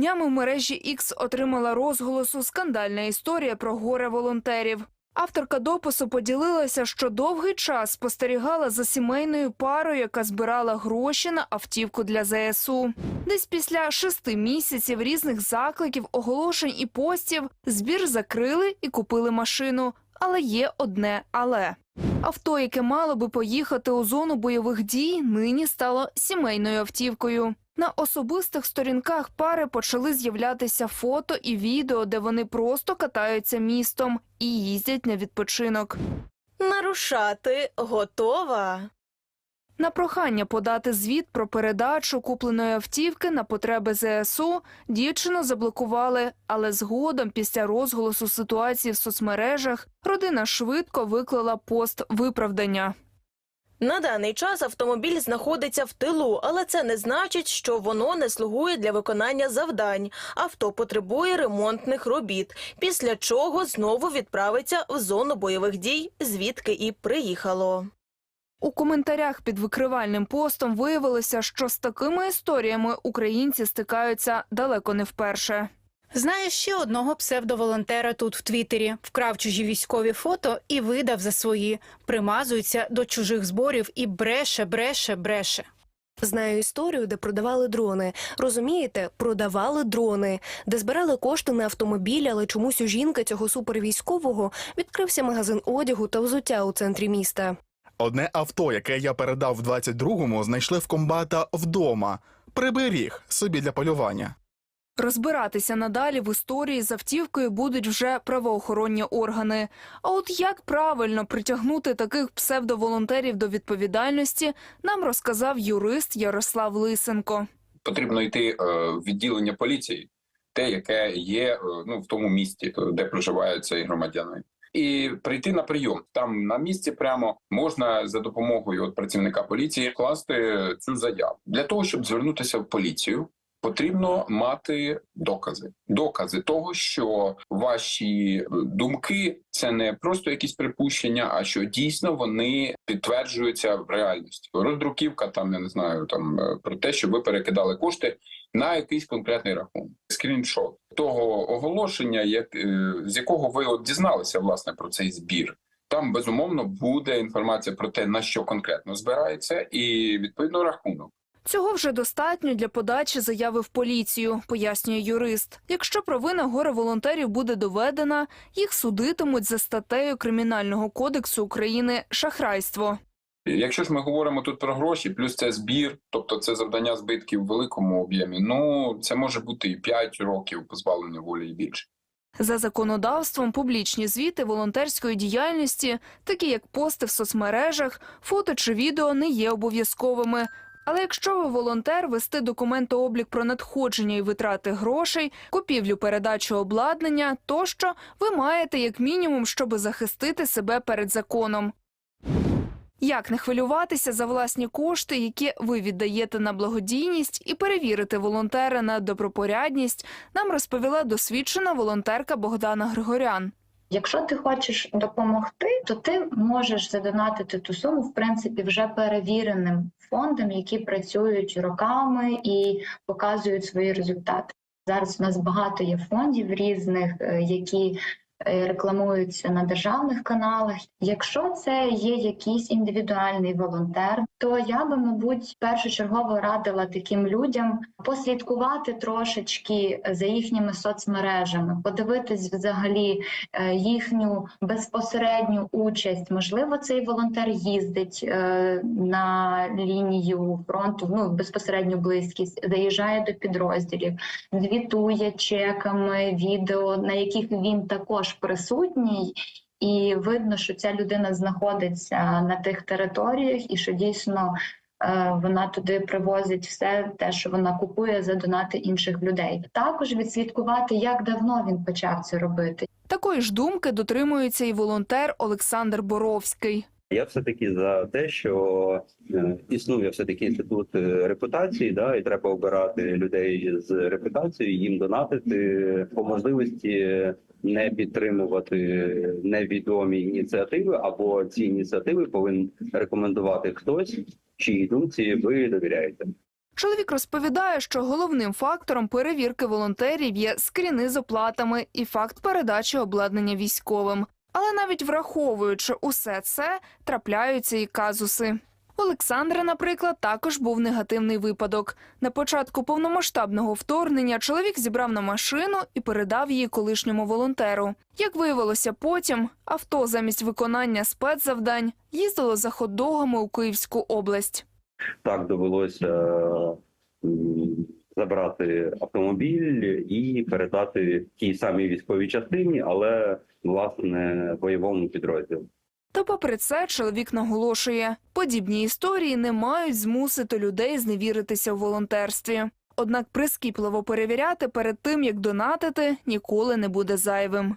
Днями в мережі X отримала розголосу скандальна історія про горе волонтерів. Авторка допису поділилася, що довгий час спостерігала за сімейною парою, яка збирала гроші на автівку для ЗСУ. Десь після шести місяців різних закликів, оголошень і постів збір закрили і купили машину. Але є одне але. Авто, яке мало би поїхати у зону бойових дій, нині стало сімейною автівкою. На особистих сторінках пари почали з'являтися фото і відео, де вони просто катаються містом і їздять на відпочинок. Нарушати готова. На прохання подати звіт про передачу купленої автівки на потреби ЗСУ дівчину заблокували, але згодом, після розголосу ситуації в соцмережах, родина швидко виклала пост виправдання. На даний час автомобіль знаходиться в тилу, але це не значить, що воно не слугує для виконання завдань. Авто потребує ремонтних робіт, після чого знову відправиться в зону бойових дій, звідки і приїхало. У коментарях під викривальним постом виявилося, що з такими історіями українці стикаються далеко не вперше. Знаю ще одного псевдоволонтера тут в Твіттері. Вкрав чужі військові фото і видав за свої. Примазується до чужих зборів і бреше, бреше, бреше. Знаю історію, де продавали дрони. Розумієте, продавали дрони, де збирали кошти на автомобіль, але чомусь у жінки цього супервійськового відкрився магазин одягу та взуття у центрі міста. Одне авто, яке я передав в 22-му, знайшли в комбата вдома. Приберіг собі для полювання. Розбиратися надалі в історії з автівкою будуть вже правоохоронні органи. А от як правильно притягнути таких псевдоволонтерів до відповідальності, нам розказав юрист Ярослав Лисенко. потрібно йти е, в відділення поліції, те, яке є е, ну в тому місті, е, де проживає цей громадянин. І прийти на прийом там на місці прямо можна за допомогою от працівника поліції класти цю заяву для того, щоб звернутися в поліцію. Потрібно мати докази, докази того, що ваші е, думки це не просто якісь припущення, а що дійсно вони підтверджуються в реальності. Роздруківка там я не знаю там е, про те, що ви перекидали кошти на якийсь конкретний рахунок. Скріншот того оголошення, як е, з якого ви от дізналися власне про цей збір. Там безумовно буде інформація про те, на що конкретно збирається, і відповідно рахунок. Цього вже достатньо для подачі заяви в поліцію, пояснює юрист. Якщо провина горе волонтерів буде доведена, їх судитимуть за статтею Кримінального кодексу України шахрайство. Якщо ж ми говоримо тут про гроші, плюс це збір, тобто це завдання збитків в великому об'ємі. Ну це може бути і 5 років позбавлення волі і більше. За законодавством публічні звіти волонтерської діяльності, такі як пости в соцмережах, фото чи відео, не є обов'язковими. Але якщо ви волонтер, вести документооблік про надходження і витрати грошей, купівлю передачу обладнання тощо, ви маєте як мінімум, щоби захистити себе перед законом. Як не хвилюватися за власні кошти, які ви віддаєте на благодійність, і перевірити волонтера на добропорядність, нам розповіла досвідчена волонтерка Богдана Григорян. Якщо ти хочеш допомогти, то ти можеш задонатити ту суму, в принципі, вже перевіреним фондам, які працюють роками і показують свої результати. Зараз у нас багато є фондів різних, е, які рекламуються на державних каналах. Якщо це є якийсь індивідуальний волонтер, то я би, мабуть, першочергово радила таким людям послідкувати трошечки за їхніми соцмережами, подивитись взагалі е, їхню безпосередню участь. Можливо, цей волонтер їздить е, на лінію фронту, ну безпосередню близькість, заїжджає до підрозділів, звітує чеками, відео, на яких він також присутній. І видно, що ця людина знаходиться на тих територіях, і що дійсно е, вона туди привозить все те, що вона купує за донати інших людей. Також відслідкувати, як давно він почав це робити. Такої ж думки дотримується і волонтер Олександр Боровський. Я все таки за те, що е, існує все таки інститут е, репутації, да, і треба обирати людей з репутацією, їм донатити по можливості не підтримувати невідомі ініціативи, або ці ініціативи повинен рекомендувати хтось, чиїй думці ви довіряєте. Чоловік розповідає, що головним фактором перевірки волонтерів є скріни з оплатами і факт передачі обладнання військовим. Але навіть враховуючи усе це, трапляються і казуси. Олександра, наприклад, також був негативний випадок. На початку повномасштабного вторгнення чоловік зібрав на машину і передав її колишньому волонтеру. Як виявилося потім, авто замість виконання спецзавдань їздило за хот-догами у Київську область. Так довелося м, забрати автомобіль і передати тій самій військовій частині, але власне бойовому підрозділу. Та попри це, чоловік наголошує, подібні історії не мають змусити людей зневіритися у волонтерстві. Однак прискіпливо перевіряти перед тим, як донатити, ніколи не буде зайвим.